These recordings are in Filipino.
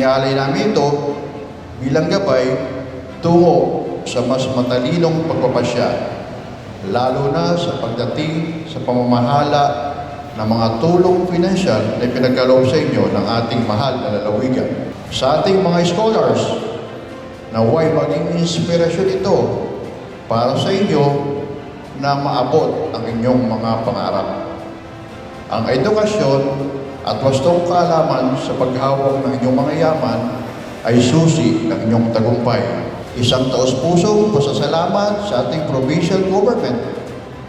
Inialay namin ito bilang gabay tungo sa mas matalinong pagpapasya, lalo na sa pagdating sa pamamahala ng mga tulong pinansyal na pinagkaloob sa inyo ng ating mahal na lalawigan. Sa ating mga scholars, naway maging inspirasyon ito para sa inyo na maabot ang inyong mga pangarap. Ang edukasyon at wastong kaalaman sa paghawak ng inyong mga yaman ay susi ng inyong tagumpay. Isang taos-pusong pasasalamat sa ating provincial government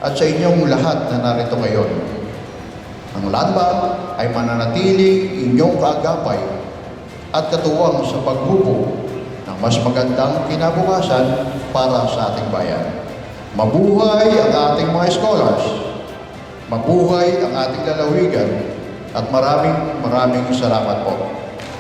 at sa inyong lahat na narito ngayon. Ang landmark ay mananatili inyong kaagapay at katuwang sa pagbubo ng mas magandang kinabukasan para sa ating bayan. Mabuhay ang ating mga scholars! Mabuhay ang ating lalawigan at maraming maraming salamat po.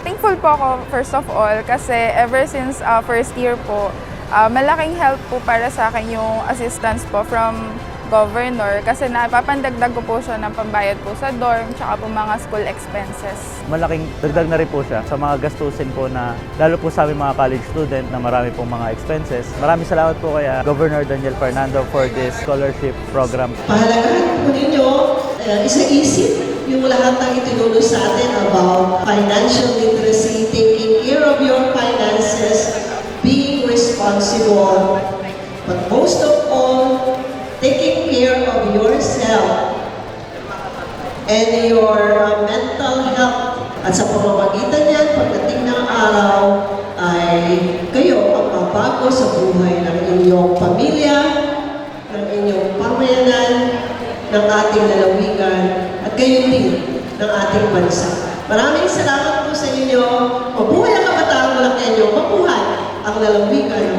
Thankful po ako first of all kasi ever since uh, first year po, uh, malaking help po para sa akin yung assistance po from governor kasi napapandagdag ko po siya ng pambayad po sa dorm tsaka po mga school expenses. malaking dagdag na rin po siya sa mga gastusin po na lalo po sa aming mga college student na marami pong mga expenses. Maraming salamat po kay Governor Daniel Fernando for this scholarship program. Pahalagahan po ninyo, uh, isa-isip yung lahat ng itinulong sa atin about financial literacy, taking care of your finances, being responsible, but most of all, taking care of yourself and your uh, mental health. At sa pamamagitan niyan, pagdating ng araw, ay kayo ang mabago sa buhay ng inyong pamilya, ng inyong pamayanan, ng ating lalawigan, at kayo din ng ating bansa. Maraming salamat po sa inyo. Mabuhay ang kabataang Bulakenyo. Mabuhay ang lalawigan.